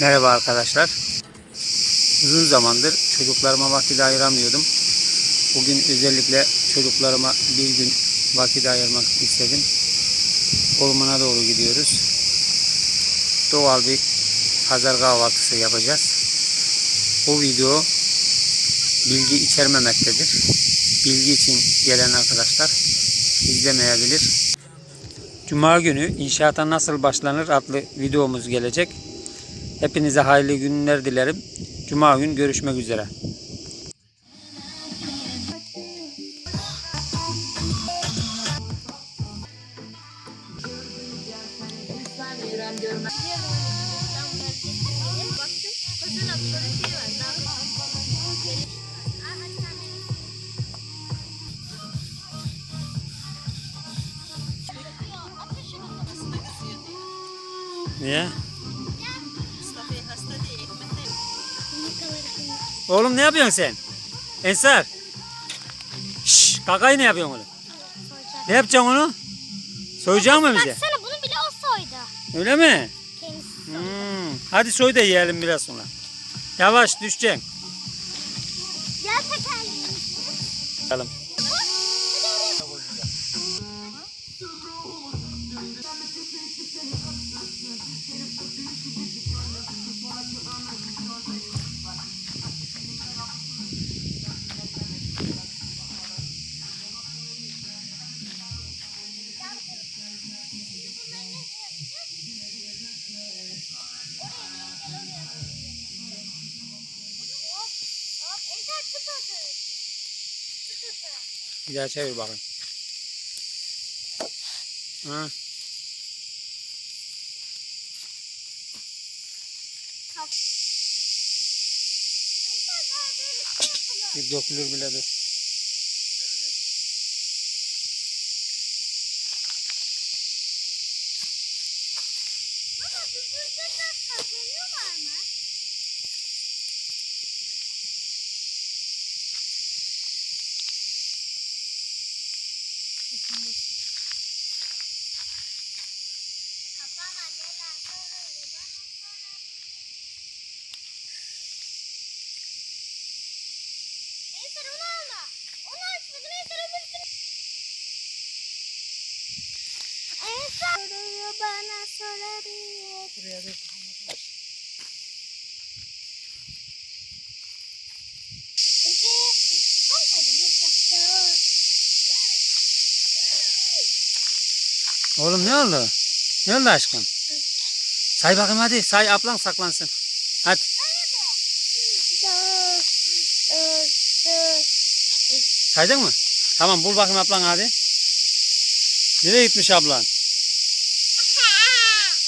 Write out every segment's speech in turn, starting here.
Merhaba arkadaşlar. Uzun zamandır çocuklarıma vakit ayıramıyordum. Bugün özellikle çocuklarıma bir gün vakit ayırmak istedim. Ormana doğru gidiyoruz. Doğal bir pazar kahvaltısı yapacağız. Bu video bilgi içermemektedir. Bilgi için gelen arkadaşlar izlemeyebilir. Cuma günü inşaata nasıl başlanır adlı videomuz gelecek. Hepinize hayırlı günler dilerim. Cuma gün görüşmek üzere. Baktım, Oğlum ne yapıyorsun sen? Ensar. Şşş, kakayı ne yapıyorsun oğlum? Ne yapacaksın onu? Soyacak mı bize? Baksana bunu bile o soydu. Öyle mi? Kendisi. Hmm. Hadi soy da yiyelim biraz sonra. Yavaş düşeceksin. Gel tekerleğini. Bakalım. Bir daha çevir bakayım. Ha. Bir dökülür bile dur. Baba bu buzluklar saklanıyorlar mı? Kafana gelen soruyu bana sorabilir. Ensar onu alma. Onu açmadın Ensar öbürsünü. Ensar soruyu bana sorabilir. Buraya da Oğlum ne oldu? Ne oldu aşkım? Say bakayım hadi. Say ablan saklansın. Hadi. Saydın mı? Tamam bul bakayım ablan hadi. Nereye gitmiş ablan?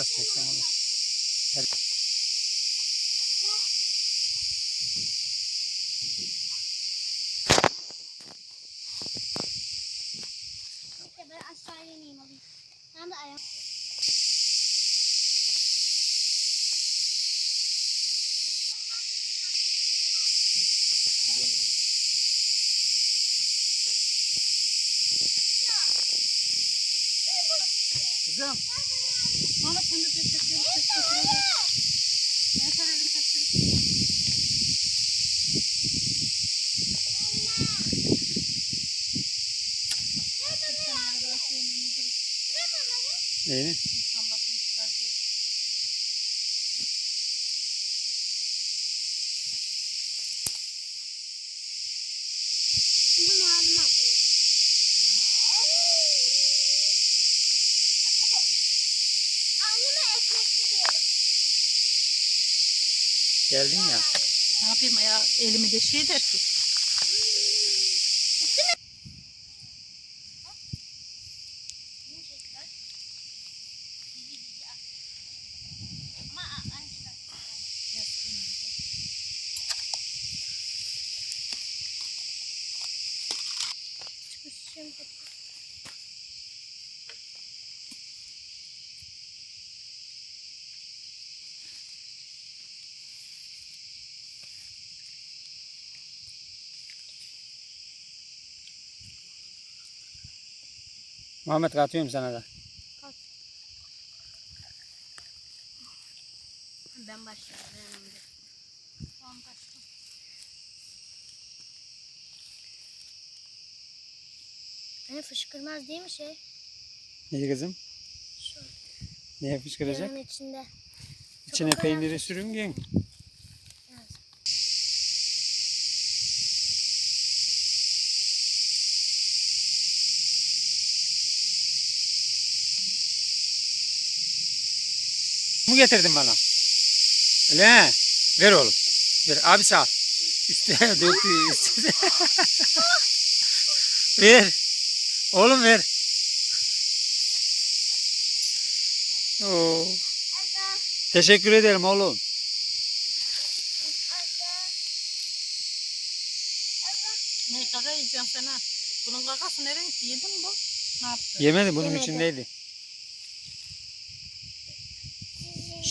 az çeksen olur. Gel. Ben aşağıya ineyim alayım. Ben de ayağım. Tek tek tek tek Ben sana elim taşırım. Neyini? Lambasını çıkartıyor. Geldin ya. Ne yapayım ya elimi de şey der ki. Muhammed katıyorum sana da. Ben başlıyorum. Ben başla. Hani fışkırmaz değil mi şey? İyi kızım. Şu Neye fışkıracak? yanın içinde. İçine peyniri sürüngen. Mu getirdin bana? Öyle. Ver oğlum. Ver. Abi sağ ol. Üstüne döktü. üstüne. ver. Oğlum ver. Oo. Teşekkür ederim oğlum. Ne kaka yiyeceğim sana. Bunun kakası nereye gitti? Yedin mi bu? Ne yaptı? Yemedi bunun Yemedi. içindeydi.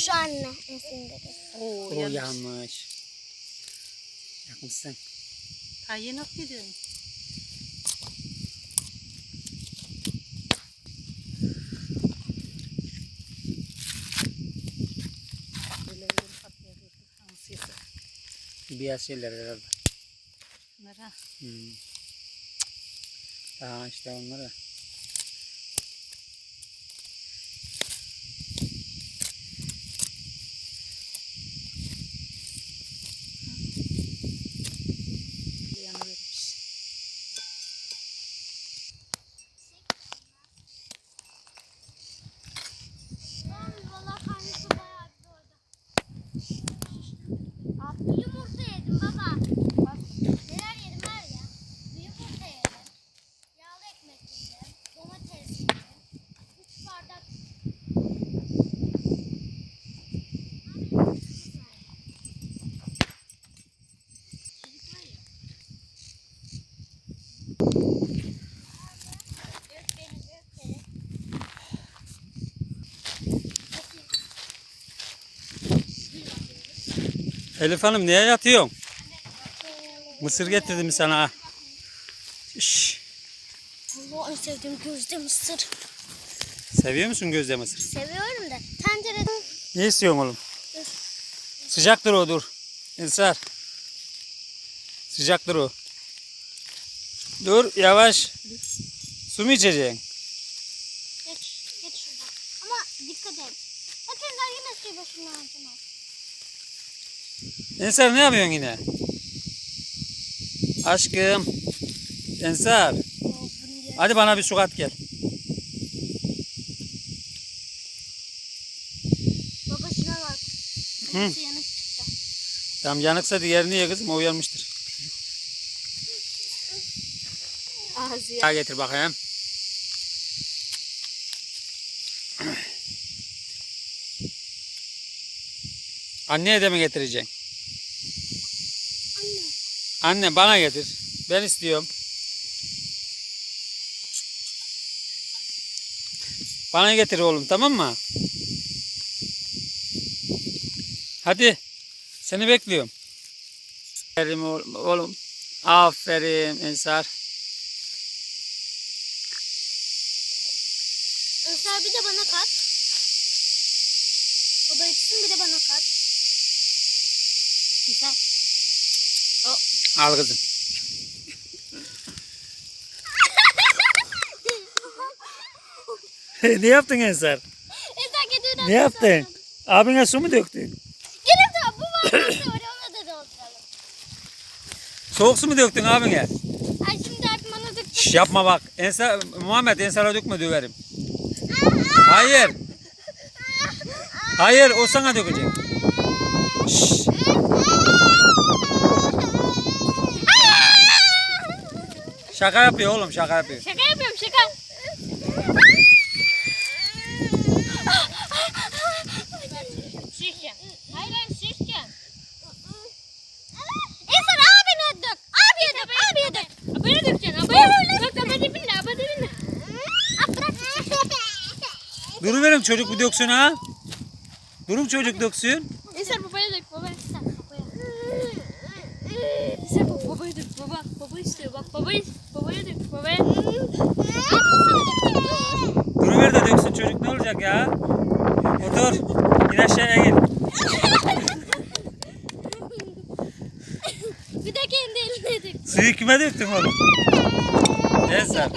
Şu anne. Esin dedi. Oo, O yanlış. yanmış. Yakmışsın. Ha yeni gidiyorsun. Böyle elim patlıyor. Hangisi? Beyaz şeyler herhalde. Nere? Hmm. Daha işte onları. Elif Hanım niye yatıyorsun? Mısır getirdim sana. Şş, Allah en sevdiğim gözde mısır. seviyor musun gözde mısır? Seviyorum da. Tencerede Ne istiyorsun oğlum? Sıcaktır o dur. Ensar. Sıcaktır o. Dur yavaş. Su mu içeceksin? Ensar ne yapıyorsun yine? Aşkım. Ensar. Hadi bana bir su gel. Baba şuna bak. Hı. Yanık çıktı. Tam yanıksa diğerini ye kızım o uyanmıştır. Ağzı Daha getir bakayım. Anneye de mi getireceksin? Anne. Bana getir. Ben istiyorum. Bana getir oğlum tamam mı? Hadi. Seni bekliyorum. Aferin oğlum. Aferin Ensar. Ömer bir de bana kat. Baba içsin bir de bana kat. Güzel. Al kızım. ne yaptın Ensar? Ezak ediyordu. Ne yaptın? Abine su mu döktün? Gelin de bu var. Oraya da dolduralım. Soğuk su mu döktün abine? Ay şimdi abim bana döktü. Şş, yapma bak. Ensar, Muhammed Ensar'a dökme döverim. Hayır. Hayır o sana dökecek. Şş, Şaka yapıyor oğlum şaka yapıyor. Şaka yapıyorum şaka. Şişken. Hayır hayır şişken. İnsan abini ödük. Abi ödük. Abi ödük. Abaya dökeceksin. Abaya. Bak aba dibinde. Aba dibinde. Duruverim çocuk bu döksün ha. Durun çocuk döksün. Dök baba. Baba istiyor bak babaya babaya dök babaya. Duruver de döksün çocuk ne olacak ya? Otur. İn aşağıya gel. Bir de kendi eline dök. Suyu kime döktün oğlum? Ensar.